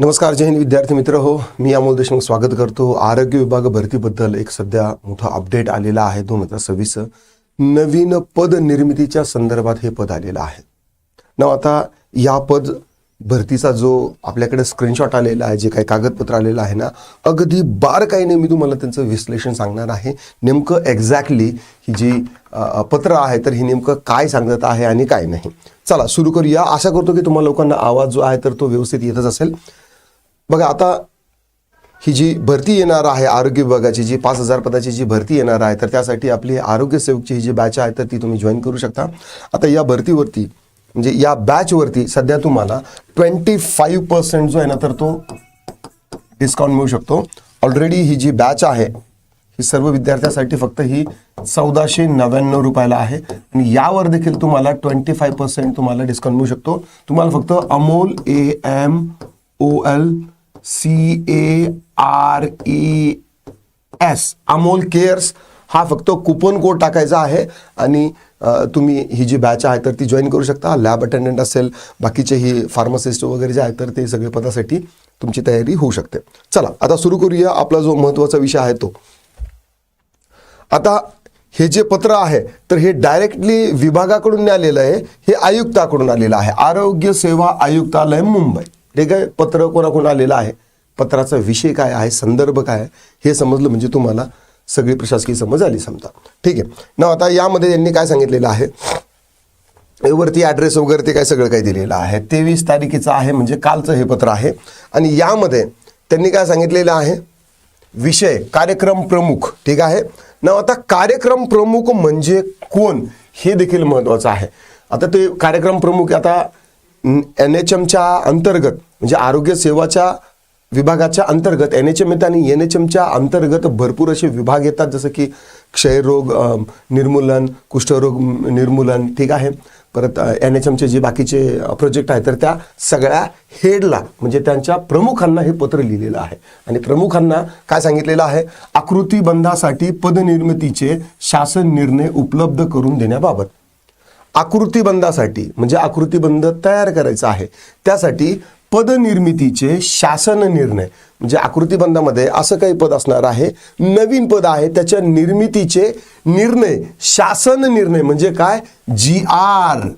नमस्कार जय हिंद विद्यार्थी मित्र. हो मी अमोल देशमुख स्वागत करतो. आरोग्य विभाग भरतीबद्दल एक सध्या मोठा अपडेट आलेला आहे दोन हजार सव्वीस नवीन पद निर्मितीच्या संदर्भात हे पद आलेलं आहे. ना आता या पद भरतीचा जो आपल्याकडे स्क्रीनशॉट आलेला आहे जे काही कागदपत्र आलेलं आहे ना अगदी बारकाईने मी तुम्हाला त्यांचं विश्लेषण सांगणार आहे. नेमकं एक्झॅक्टली ही जी पत्र आहे तर ही नेमकं काय सांगत आहे आणि काय नाही. चला सुरू करूया. आशा करतो की तुम्हाला लोकांना आवाज जो आहे तर तो व्यवस्थित येतच असेल. बघा आता ही जी भरती येणार आहे आरोग्य विभागाची जी पाच हजार पदाची जी भरती येणार आहे तर त्यासाठी आपली आरोग्य सेवकची ही जी बॅच आहे तर ती तुम्ही जॉईन करू शकता. आता या भरतीवरती म्हणजे या बॅचवरती सध्या तुम्हाला ट्वेंटी फाईव्ह पर्सेंट जो आहे ना तर तो डिस्काउंट मिळू शकतो. ऑलरेडी ही जी बॅच आहे ही सर्व विद्यार्थ्यांसाठी फक्त ही चौदाशे नव्याण्णव रुपयाला आहे. आणि यावर देखील तुम्हाला ट्वेंटी फाईव्ह पर्सेंट तुम्हाला डिस्काउंट मिळू शकतो. तुम्हाला फक्त Amol A M O L C A R E S Amol cares हा फक्त कुपन कोड टाकायचा आहे आणि तुम्ही ही जी बॅच आहे तर ती जॉईन करू शकता. लॅब अटेंडंट असेल बाकीचे ही फार्मासिस्ट वगैरे जे आहे तर ते सगळे पदासाठी तुमची तयारी होऊ शकते. चला आता सुरू करूया आपला जो महत्त्वाचा विषय आहे तो. आता हे जे पत्र आहे तर हे डायरेक्टली विभागाकडून आलेलं आहे हे आयुक्ताकडून आलेलं आहे. आरोग्य सेवा आयुक्तालय मुंबई. ठीक आहे पत्र कोणाकोणा आलेलं आहे? पत्राचा विषय काय आहे? संदर्भ काय आहे? हे समजलं म्हणजे तुम्हाला सगळी प्रशासकीय समज आली समजा. ठीक आहे. ना आता यामध्ये यांनी काय सांगितलेलं आहे? वरती ॲड्रेस वगैरे ते काय सगळं काही दिलेलं आहे. तेवीस तारखेचं आहे म्हणजे कालचं हे पत्र आहे. आणि यामध्ये त्यांनी काय सांगितलेलं आहे? विषय कार्यक्रम प्रमुख. ठीक आहे? ना आता कार्यक्रम प्रमुख म्हणजे कोण? हे देखील महत्त्वाचं आहे. आता ते कार्यक्रम प्रमुख आता एन एच एमच्या अंतर्गत म्हणजे आरोग्य सेवाच्या विभागाच्या अंतर्गत एन एच एम येतं आणि एन एच एमच्या अंतर्गत भरपूर असे विभाग येतात जसं की क्षयरोग निर्मूलन कुष्ठरोग निर्मूलन ठीक आहे. परत एन एच एमचे जे बाकीचे प्रोजेक्ट आहेत तर त्या सगळ्या हेडला म्हणजे त्यांच्या प्रमुखांना हे पत्र लिहिलेलं आहे. आणि प्रमुखांना काय सांगितलेलं आहे? आकृतीबंधासाठी पदनिर्मितीचे शासन निर्णय उपलब्ध करून देण्याबाबत. आकृतीबंधासाठी म्हणजे आकृतीबंध तयार करायचा आहे. त्यासाठी पदनिर्मितीचे शासन निर्णय. म्हणजे आकृतीबंधामध्ये असं काही पद असणार आहे नवीन पद आहे त्याच्या निर्मितीचे निर्णय शासन निर्णय म्हणजे काय? जी आर.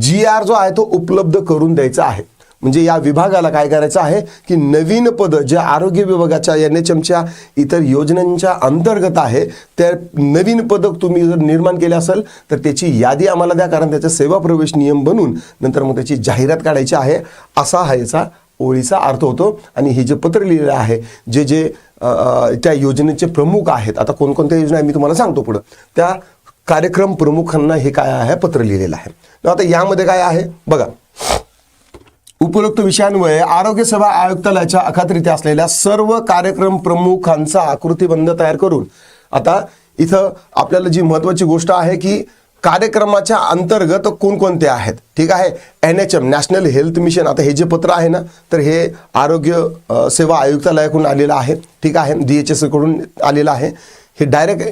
जी आर जो आहे तो उपलब्ध करून द्यायचा आहे. म्हणजे या विभागाला काय करायचं आहे की नवीन पद जे आरोग्य विभागाच्या एन एच एमच्या इतर योजनांच्या अंतर्गत आहे त्या नवीन पदक तुम्ही जर निर्माण केले असेल तर त्याची यादी आम्हाला द्या कारण त्याचा सेवा प्रवेश नियम बनून नंतर मग त्याची जाहिरात काढायची आहे असा हा याचा ओळीचा अर्थ होतो. आणि हे जे पत्र लिहिलेलं आहे जे जे त्या योजनेचे प्रमुख आहेत आता कोणकोणत्या योजना आहे मी तुम्हाला सांगतो पुढं. त्या कार्यक्रम प्रमुखांना हे काय आहे पत्र लिहिलेलं आहे. आता यामध्ये काय आहे? बघा. उपरोक्त विषयांमुळे आरोग्य सेवा आयुक्तालयाच्या अखात्रित्या असलेल्या सर्व कार्यक्रम प्रमुखांचा आकृतीबंध तयार करून आता इथं आपल्याला जी महत्वाची गोष्ट आहे की कार्यक्रमाच्या अंतर्गत कोणकोणते आहेत? ठीक आहे? N H M national health mission आता हे जे पत्र आहे ना तर हे आरोग्य सेवा आयुक्तालयाकडून आलेलं आहे. ठीक आहे? डी एच एसकडून आलेलं आहे. हे डायरेक्ट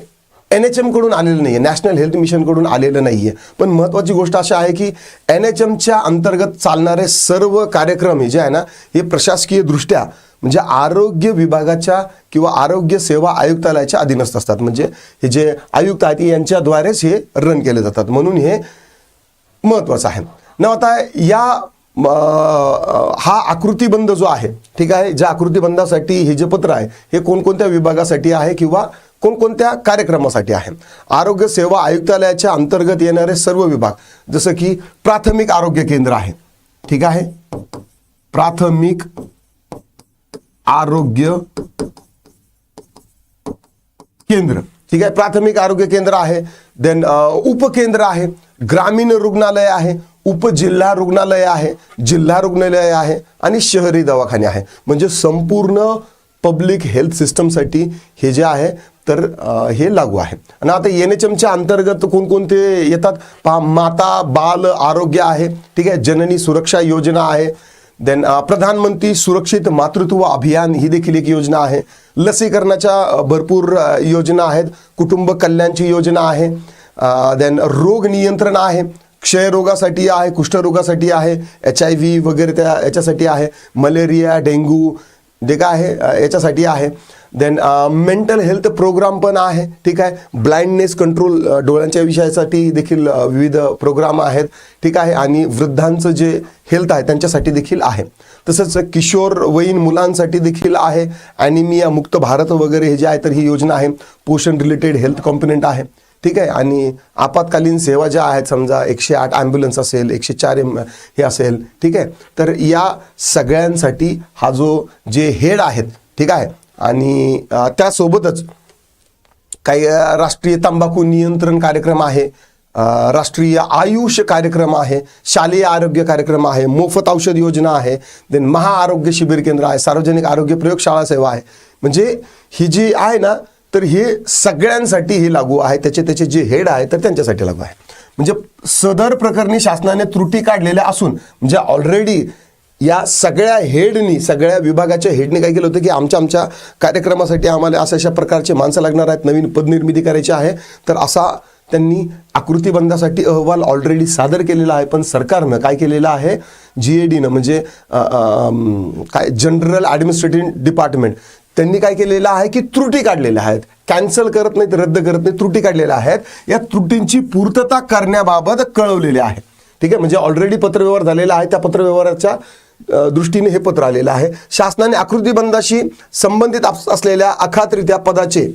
एन एच एमकडून आलेलं नाही आहे नॅशनल हेल्थ मिशनकडून आलेलं नाही आहे पण महत्त्वाची गोष्ट अशी आहे की एन एच एमच्या अंतर्गत चालणारे सर्व कार्यक्रम हे जे आहे ना हे प्रशासकीयदृष्ट्या म्हणजे आरोग्य विभागाच्या किंवा आरोग्य सेवा आयुक्तालयाच्या अधीनस्थ असतात. म्हणजे हे जे आयुक्त आहेत यांच्याद्वारेच हे रन केले जातात. म्हणून हे महत्त्वाचं आहे. ना आता या म, हा आकृतीबंध जो आहे ठीक आहे? ज्या आकृतीबंधासाठी हे जे पत्र आहे हे कोणकोणत्या विभागासाठी आहे किंवा कोणकोणत्या कार्यक्रमासाठी आहे आरोग्य सेवा आयुक्तालयाच्या अंतर्गत येणारे सर्व विभाग जसं की प्राथमिक आरोग्य केंद्र आहे. ठीक आहे? प्राथमिक आरोग्य केंद्र. ठीक आहे? प्राथमिक आरोग्य केंद्र आहे. देन उपकेंद्र आहे. ग्रामीण रुग्णालय आहे. उपजिल्हा रुग्णालय आहे. जिल्हा रुग्णालय आहे. आणि शहरी दवाखाने आहे. म्हणजे संपूर्ण पब्लिक हेल्थ सिस्टमसाठी हे जे आहे तर हे लागू आहे. आणि आता एन एच एमच्या अंतर्गत कोणकोणते येतात? पहा माता बाल आरोग्य आहे ठीक आहे जननी सुरक्षा योजना आहे. देन प्रधानमंत्री सुरक्षित मातृत्व अभियान ही देखील एक योजना आहे. लसीकरणाच्या भरपूर योजना आहेत. कुटुंब कल्याणची योजना आहे. देन रोग नियंत्रण आहे. क्षयरोगासाठी आहे कुष्ठरोगासाठी आहे. एच आय व्ही वगैरे त्या याच्यासाठी आहे. मलेरिया डेंग्यू जे काय आहे याच्यासाठी आहे. देन मेंटल हेल्थ प्रोग्राम पण आहे ठीक आहे. ब्लाइंडनेस कंट्रोल डोळ्यांच्या विषयासाठी देखील विविध प्रोग्राम आहेत ठीक आहे. आणि वृद्धांचं जे हेल्थ आहे त्यांच्यासाठी देखील आहे. तसंच किशोरवयीन मुलांसाठी देखील आहे. ॲनिमिया मुक्त भारत वगैरे हे जे आहे तर ही योजना आहे. पोषण रिलेटेड हेल्थ कॉम्पोनंट आहे. ठीक आहे? आणि आपत्कालीन सेवा ज्या आहेत समजा एकशे आठ ॲम्ब्युलन्स असेल एकशे चार एम हे असेल ठीक आहे? तर या सगळ्यांसाठी हा जो जे हेड आहेत ठीक आहे? आणि त्यासोबतच काही राष्ट्रीय तंबाखू नियंत्रण कार्यक्रम आहे राष्ट्रीय आयुष कार्यक्रम आहे शालेय आरोग्य कार्यक्रम आहे मोफत औषध योजना आहे देन महाआरोग्य शिबिर केंद्र आहे सार्वजनिक आरोग्य प्रयोगशाळा सेवा आहे. म्हणजे ही जी आहे ना तर हे सगळ्यांसाठी हे लागू आहे त्याचे त्याचे जे हेड आहे तर त्यांच्यासाठी लागू आहे. म्हणजे सदर प्रकरणी शासनाने त्रुटी काढलेल्या असून म्हणजे ऑलरेडी या सगळ्या हेडनी सगळ्या विभागाच्या हेडने काय केलं होतं की आमच्या आमच्या कार्यक्रमासाठी आम्हाला अशा अशा प्रकारचे माणसं लागणार आहेत नवीन पदनिर्मिती करायची आहे. तर असा त्यांनी आकृतीबंधासाठी अहवाल ऑलरेडी सादर केलेला आहे पण सरकारनं काय केलेलं आहे? जी ए डीनं म्हणजे काय जनरल ॲडमिनिस्ट्रेटिव्ह डिपार्टमेंट त्यांनी काय केलेलं आहे की त्रुटी काढलेल्या आहेत. कॅन्सल करत नाहीत रद्द करत नाही त्रुटी काढलेल्या आहेत. या त्रुटींची पूर्तता करण्याबाबत कळवलेले आहे. ठीक आहे? म्हणजे ऑलरेडी पत्रव्यवहार झालेला आहे. त्या पत्रव्यवहाराच्या दृष्टीने हे पत्र आलेलं आहे. शासनाने आकृतीबंधाशी संबंधित अस- असलेल्या अखातरित्या पदाचे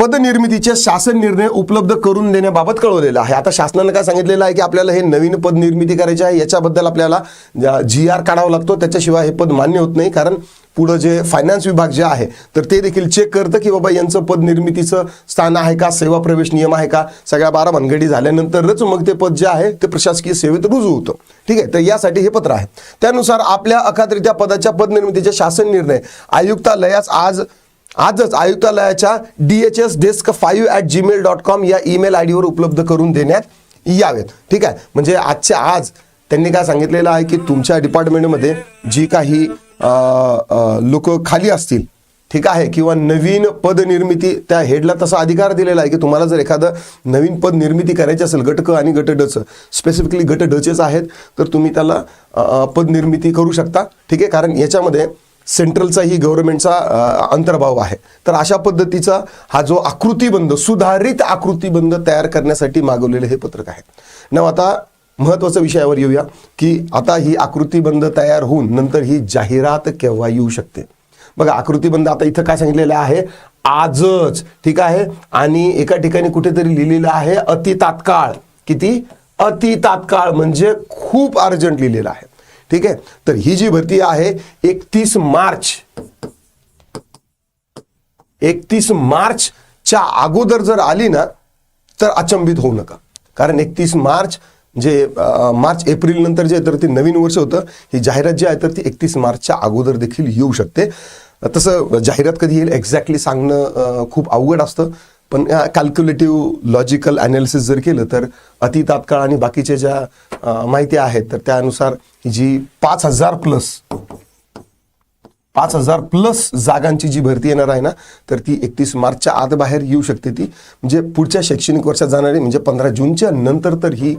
पदनिर्मितीचे शासन निर्णय उपलब्ध करून देण्याबाबत कळवलेलं आहे. आता शासनानं काय सांगितलेलं आहे की आपल्याला हे नवीन पद निर्मिती करायची आहे. याच्याबद्दल आपल्याला जी आर काढावा लागतो. त्याच्याशिवाय हे पद मान्य होत नाही. कारण पुढं जे फायनान्स विभाग जे आहे तर ते देखील चेक करतं की बाबा यांचं पद निर्मितीचं स्थान आहे का सेवा प्रवेश नियम आहे का? सगळ्या बारा भानगडी झाल्यानंतरच मग ते पद जे आहे ते प्रशासकीय सेवेत रुजू होतं. ठीक आहे? तर यासाठी हे पत्र आहे. त्यानुसार आपल्या अखात्रित्या पदाच्या पदनिर्मितीचे शासन निर्णय आयुक्तालयास आज आजच आयुक्तालयाच्या D H S desk five at Gmail dot com या ईमेल आय डीवर उपलब्ध करून देण्यात यावेत. ठीक आहे? म्हणजे आजच्या आज त्यांनी काय सांगितलेलं आहे की तुमच्या डिपार्टमेंटमध्ये जी काही लोक खाली असतील. ठीक आहे? किंवा नवीन पद निर्मिती त्या हेडला तसा अधिकार दिलेला आहे की तुम्हाला जर एखादं नवीन पद निर्मिती करायची असेल गट क आणि गट डचं स्पेसिफिकली गट डचेच आहेत तर तुम्ही त्याला पदनिर्मिती पद निर्मिती करू शकता. ठीक आहे? कारण याच्यामध्ये सेंट्रलचाही गव्हर्नमेंटचा अंतर्भाव आहे. तर अशा पद्धतीचा हा जो आकृतीबंध सुधारित आकृतीबंध तयार करण्यासाठी मागवलेलं हे पत्रक आहे न आता महत्त्वाच्या विषयावर येऊया की आता ही आकृतीबंध तयार होऊन नंतर ही जाहिरात केव्हा येऊ शकते? बघा आकृतीबंध आता इथं काय सांगितलेलं आहे? आजच ठीक आहे? आणि एका ठिकाणी कुठेतरी लिहिलेलं आहे अति तात्काळ. किती? अति तात्काळ म्हणजे खूप अर्जंट लिहिलेलं आहे. ठीक आहे? तर ही जी भरती आहे एकतीस मार्च. एकतीस मार्चच्या अगोदर जर आली ना तर अचंबित होऊ नका. कारण एकतीस मार्च जे मार्च एप्रिल नंतर जे आहे तर ते नवीन वर्ष होतं. ही जाहिरात जी आहे तर ती एकतीस मार्चच्या अगोदर देखील येऊ शकते. तसं जाहिरात कधी येईल एक्झॅक्टली सांगणं खूप अवघड असतं. पण कॅल्क्युलेटिव्ह लॉजिकल अनालिसिस जर केलं तर अति तात्काळ आणि बाकीच्या ज्या माहिती आहेत तर त्यानुसार जी पाच हजार प्लस पाच हजार प्लस जागांची जी भरती येणार आहे ना तर ती एकतीस मार्चच्या आत बाहेर येऊ शकते ती. म्हणजे पुढच्या शैक्षणिक वर्षात जाणारी म्हणजे पंधरा जूनच्या नंतर तर ही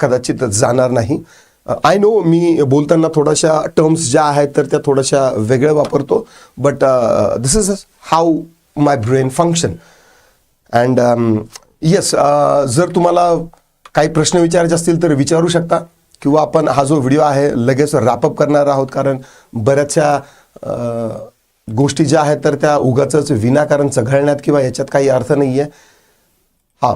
कदाचित जाणार नाही. आय नो मी बोलताना थोड्याशा टर्म्स ज्या आहेत तर त्या थोड्याशा वेगळ्या वापरतो. But this is how my brain function and yes जर तुम्हाला काही प्रश्न विचारायचे असतील तर विचारू शकता. किंवा आपण हा जो व्हिडिओ आहे लगेच रॅपअप करणार आहोत. कारण बऱ्याचशा गोष्टी ज्या आहेत तर त्या उगाच विनाकारण चघळण्यात किंवा याच्यात काही अर्थ नाही आहे हा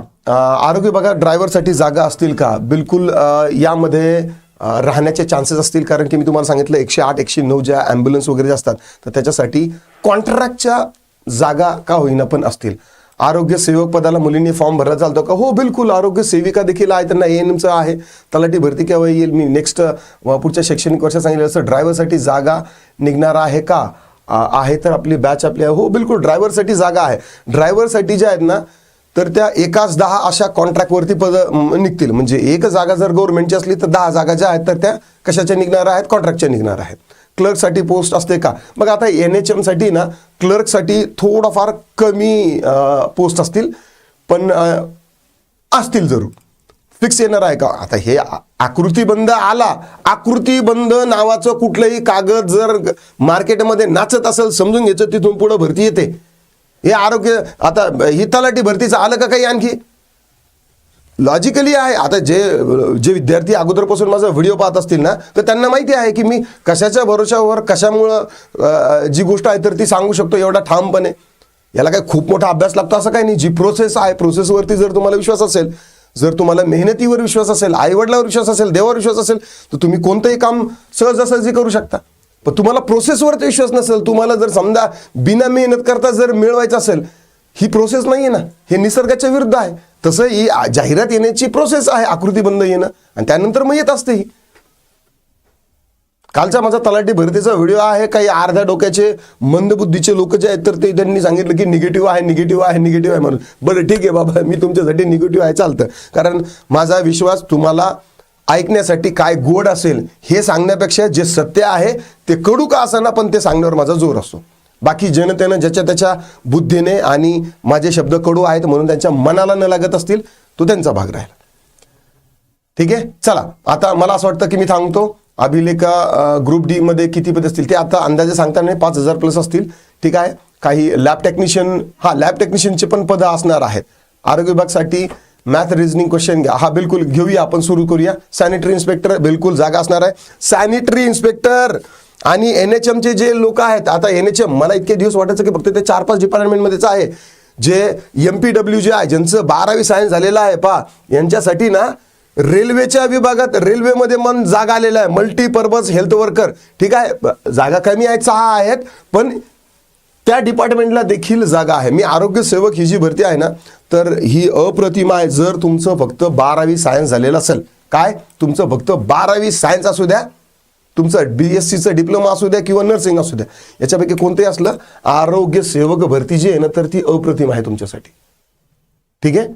आरोग्य बघा ड्रायव्हरसाठी जागा असतील का? बिलकुल यामध्ये राहण्याचे चान्सेस असतील कारण की मी तुम्हाला सांगितलं एकशे आठ एकशे नऊ ज्या ॲम्ब्युलन्स वगैरे ज्या असतात तर त्याच्यासाठी कॉन्ट्रॅक्टच्या जागा का होईना पण असतील. आरोग्य सेवक पदाला मुलींनी फॉर्म भरला चालतो का? हो बिलकुल. आरोग्य सेविका देखील आहे त्यांना एएनएमचं आहे. तलाठी भरती केव्हा येईल? मी नेक्स्ट पुढच्या शैक्षणिक वर्षात सांगितलं असं ड्रायव्हरसाठी जागा निघणार आहे का? आहे तर आपली बॅच आपली आहे. हो बिलकुल ड्रायव्हरसाठी जागा आहे. ड्रायव्हरसाठी ज्या आहेत ना तर त्या एकाच दहा अशा कॉन्ट्रॅक्टवरती पद निघतील. म्हणजे एक जागा जर गव्हर्नमेंटची असली तर दहा जागा ज्या आहेत तर त्या कशाच्या निघणार आहेत? कॉन्ट्रॅक्टच्या निघणार आहेत. क्लर्कसाठी पोस्ट असते का? मग आता एन एच एमसाठी ना क्लर्कसाठी थोडाफार कमी पोस्ट असतील पण असतील जरूर. फिक्स येणार आहे का? आता हे आकृतीबंध आला. आकृतीबंध नावाचं कुठलंही कागद जर मार्केटमध्ये नाचत असेल समजून घ्यायचं तिथून पुढं भरती येते. हे आरोग्य आता ही तलाठी भरतीचं आलं का काही आणखी? लॉजिकली आहे. आता जे जे विद्यार्थी अगोदरपासून माझा व्हिडिओ पाहत असतील ना तर त्यांना माहिती आहे की मी कशाच्या भरोशावर कशामुळं जी गोष्ट आहे तर ती सांगू शकतो एवढा ठामपणे. याला काही खूप मोठा अभ्यास लागतो असं काही नाही. जी प्रोसेस आहे प्रोसेसवरती जर तुम्हाला विश्वास असेल जर तुम्हाला मेहनतीवर विश्वास असेल आईवडिलावर विश्वास असेल देवावर विश्वास असेल तर तुम्ही कोणतंही काम सहजासहजी करू शकता. पण तुम्हाला प्रोसेसवरती विश्वास नसेल तुम्हाला जर समजा बिना मेहनत करता जर मिळवायचं असेल ही प्रोसेस नाही आहे ना. हे निसर्गाच्या विरुद्ध आहे. तसं ही जाहिरात येण्याची प्रोसेस आहे आकृतीबंध येणं. आणि त्यानंतर मग येत असते ही. कालचा माझा तलाठी भरतीचा व्हिडिओ आहे काही अर्ध्या डोक्याचे मंदबुद्धीचे लोक जे आहेत तर ते त्यांनी सांगितलं की निगेटिव्ह आहे निगेटिव्ह आहे निगेटिव्ह आहे म्हणून. बरं ठीक आहे बाबा मी तुमच्यासाठी निगेटिव्ह आहे चालतं. कारण माझा विश्वास तुम्हाला ऐकण्यासाठी काय गोड असेल हे सांगण्यापेक्षा जे सत्य आहे ते कडू का असाना पण ते सांगण्यावर माझा जोर असतो. बाकी जनतेनं ज्याच्या त्याच्या बुद्धीने आणि माझे शब्द कडू आहेत म्हणून त्यांच्या मनाला न लागत असतील तो त्यांचा भाग राहील. ठीक आहे? चला आता मला असं वाटतं की मी सांगतो अभिलेखा ग्रुप डी मध्ये किती पद असतील ते आता अंदाजे सांगताना पाच हजार प्लस असतील. ठीक आहे? काही लॅब टेक्निशियन हा लॅब टेक्निशियनचे पण पद असणार आहेत. आरोग्य विभागसाठी मॅथ रिझनिंग क्वेश्चन घ्या. हा बिलकुल घेऊया आपण सुरू करूया. सॅनिटरी इन्स्पेक्टर बिलकुल जागा असणार आहे. सॅनिटरी इन्स्पेक्टर आणि एन एच एमचे जे लोक आहेत आता एन एच एम मला इतके दिवस वाटायचं की फक्त ते चार पाच डिपार्टमेंटमध्येच आहे. जे एम पी डब्ल्यू जे आहे ज्यांचं बारावी सायन्स झालेलं आहे पा यांच्यासाठी ना रेल्वेच्या विभागात रेल्वेमध्ये मन जागा आलेला आहे. मल्टीपर्पज हेल्थ वर्कर ठीक आहे? जागा कमी आहेत सहा आहेत पण त्या डिपार्टमेंटला देखील जागा आहे. मी आरोग्य सेवक ही जी भरती आहे ना तर ही अप्रतिमा आहे. जर तुमचं फक्त बारावी सायन्स झालेलं असेल काय? तुमचं फक्त बारावी सायन्स असू द्या तुमचं बी एस सीचं डिप्लोमा असू द्या किंवा नर्सिंग असू द्या याच्यापैकी कोणतंही असलं आरोग्य सेवक भरती जी आहे ना तर ती अप्रतिम आहे तुमच्यासाठी. ठीक आहे?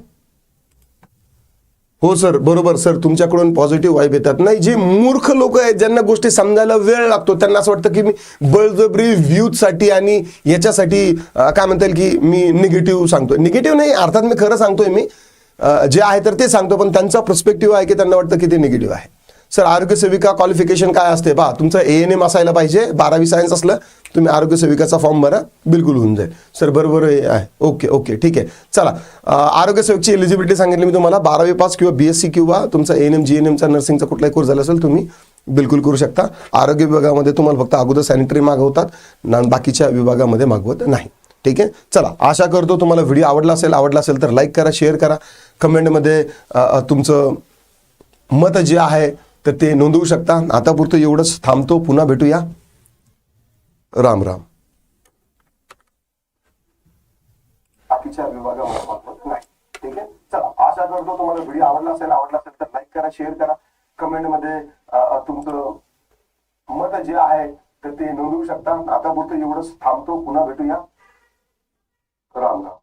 हो सर. बरोबर सर. तुमच्याकडून पॉझिटिव्ह वाईब येतात. नाही जे मूर्ख लोक आहेत ज्यांना गोष्टी समजायला वेळ लागतो त्यांना असं वाटतं की मी बळजबरी व्ह्यूजसाठी आणि याच्यासाठी काय म्हणता येईल की मी निगेटिव्ह सांगतो निगेटिव्ह नाही अर्थात मी खरं सांगतोय मी. जे आहे तर ते सांगतो पण त्यांचा पर्स्पेक्टिव्ह आहे की त्यांना वाटतं की ते निगेटिव्ह आहे. सर आरोग्य सेविका क्वालिफिकेशन काय असते? पहा तुमचं ए एन एम असायला पाहिजे बारावी सायन्स असलं तुम्ही आरोग्य सेविकाचा फॉर्म भरा बिलकुल होऊन जाईल. सर बरोबर आहे ओके ओके ठीक आहे. चला आरोग्य सेवकची एलिजिबिलिटी सांगितली मी तुम्हाला. बारावी पास किंवा बी एस सी किंवा तुमचा A N M G N एमचा नर्सिंगचा कुठलाही कोर्स झाला असेल तुम्ही बिलकुल करू शकता. आरोग्य विभागामध्ये तुम्हाला फक्त अगोदर सॅनिटरी मागवतात ना बाकीच्या विभागामध्ये मागवत नाही. ठीक आहे? चला आशा करतो तुम्हाला व्हिडिओ आवडला असेल आवडला असेल तर लाईक करा शेअर करा. कमेंटमध्ये तुमचं मत जे आहे तर ते नोंदवू शकता. आतापुरतं एवढंच थांबतो. पुन्हा भेटूया. राम राम. बाकीच्या नाही. ठीक आहे? चला आशा करतो तुम्हाला व्हिडिओ आवडला असेल आवडला असेल तर लाईक करा शेअर करा. कमेंटमध्ये तुमचं मत जे आहे तर ते नोंदवू शकता. आता पुरतं एवढंच थांबतो. पुन्हा भेटूया. राम राम.